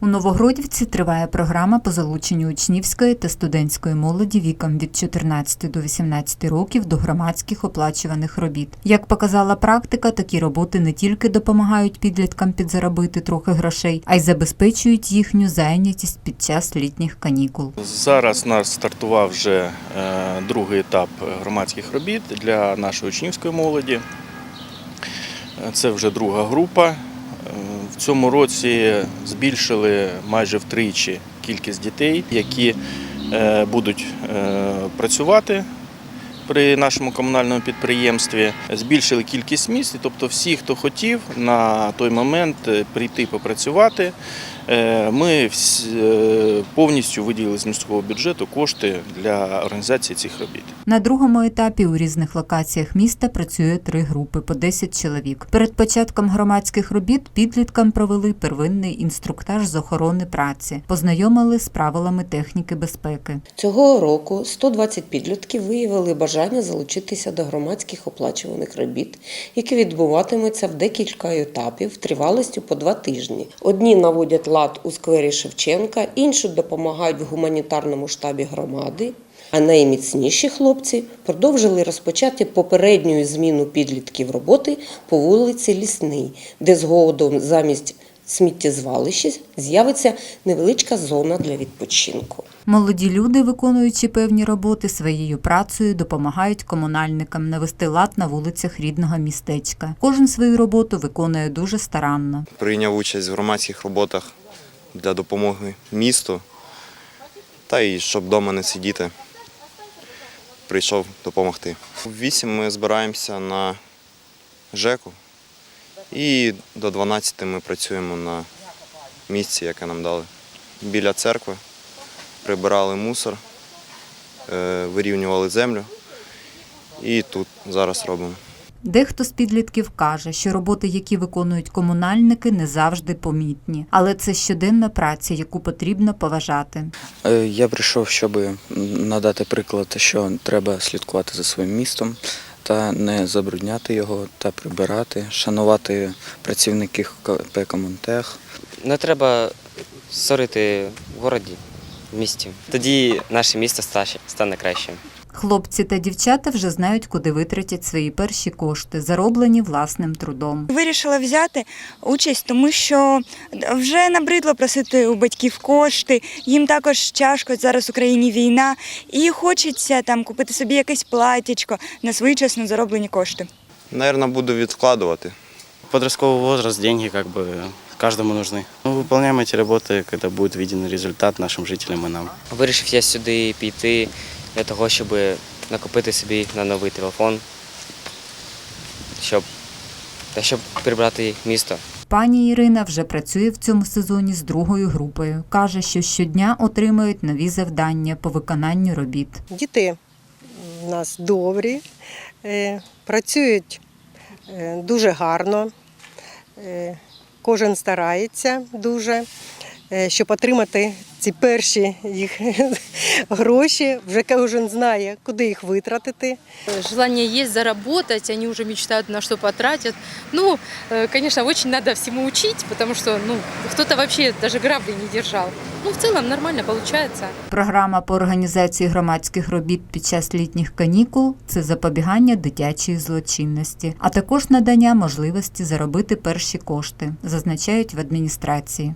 У Новогродівці триває програма по залученню учнівської та студентської молоді віком від 14 до 18 років до громадських оплачуваних робіт. Як показала практика, такі роботи не тільки допомагають підліткам підзаробити трохи грошей, а й забезпечують їхню зайнятість під час літніх канікул. Зараз нас стартував вже е, другий етап громадських робіт для нашої учнівської молоді. Це вже друга група. В цьому році збільшили майже втричі кількість дітей, які е, будуть е, працювати при нашому комунальному підприємстві. Збільшили кількість місць, тобто всі, хто хотів на той момент е, прийти попрацювати, ми вс- е, повністю виділили з міського бюджету кошти для організації цих робіт. На другому етапі у різних локаціях міста працює три групи по 10 чоловік. Перед початком громадських робіт підліткам провели первинний інструктаж з охорони праці, познайомили з правилами техніки безпеки. Цього року 120 підлітків виявили бажання залучитися до громадських оплачуваних робіт, які відбуватимуться в декілька етапів тривалістю по два тижні. Одні наводять лад у сквері Шевченка, інші допомагають в гуманітарному штабі громади. А найміцніші хлопці продовжили розпочати попередню зміну підлітків роботи по вулиці Лісний, де згодом замість сміттєзвалища з'явиться невеличка зона для відпочинку. Молоді люди, виконуючи певні роботи своєю працею, допомагають комунальникам навести лад на вулицях рідного містечка. Кожен свою роботу виконує дуже старанно. прийняв участь в громадських роботах для допомоги місту. Та й щоб вдома не сидіти, прийшов допомогти. У 8 ми збираємося на ЖЕКу і до 12 ми працюємо на місці, яке нам дали. Біля церкви прибирали мусор, е, вирівнювали землю і тут зараз робимо. Дехто з підлітків каже, що роботи, які виконують комунальники, не завжди помітні, але це щоденна праця, яку потрібно поважати. Е, Я прийшов, щоб надати приклад, що треба слідкувати за своїм містом та не забрудняти його та прибирати, шанувати працівників КП «Комунтех». Не треба сорити в городі, в місті. Тоді наше місто стане кращим. Хлопці та дівчата вже знають, куди витратять свої перші кошти, зароблені власним трудом. Вирішила взяти участь, тому що вже набридло просити у батьків кошти. Їм також тяжко зараз в Україні війна, і хочеться там купити собі якесь платічко на свої чесно зароблені кошти. Наверно, буду відкладувати. Подростковый возраст, деньги как бы каждому нужны. Мы выполняем эти работы, когда будет виден результат нашим жителям и нам. Вирішив я сюди піти для того, щоб накопити собі на новий телефон, щоб, та щоб прибрати місто. Пані Ірина вже працює в цьому сезоні з другою групою. Каже, що щодня отримують нові завдання по виконанню робіт. Діти в нас добрі, е, працюють е, дуже гарно. Е, Кожен старається дуже, щоб отримати ці перші їх гроші. Вже кожен знає, куди їх витратити. Желание есть заработать, они уже мечтают на что потратят. Ну, э, конечно, очень надо всему учить, потому что, ну, кто-то вообще даже грабли не держал. Ну, в целом нормально получается. Програма по організації громадських робіт під час літніх канікул це запобігання дитячої злочинності, а також надання можливості заробити перші кошти, зазначають в адміністрації.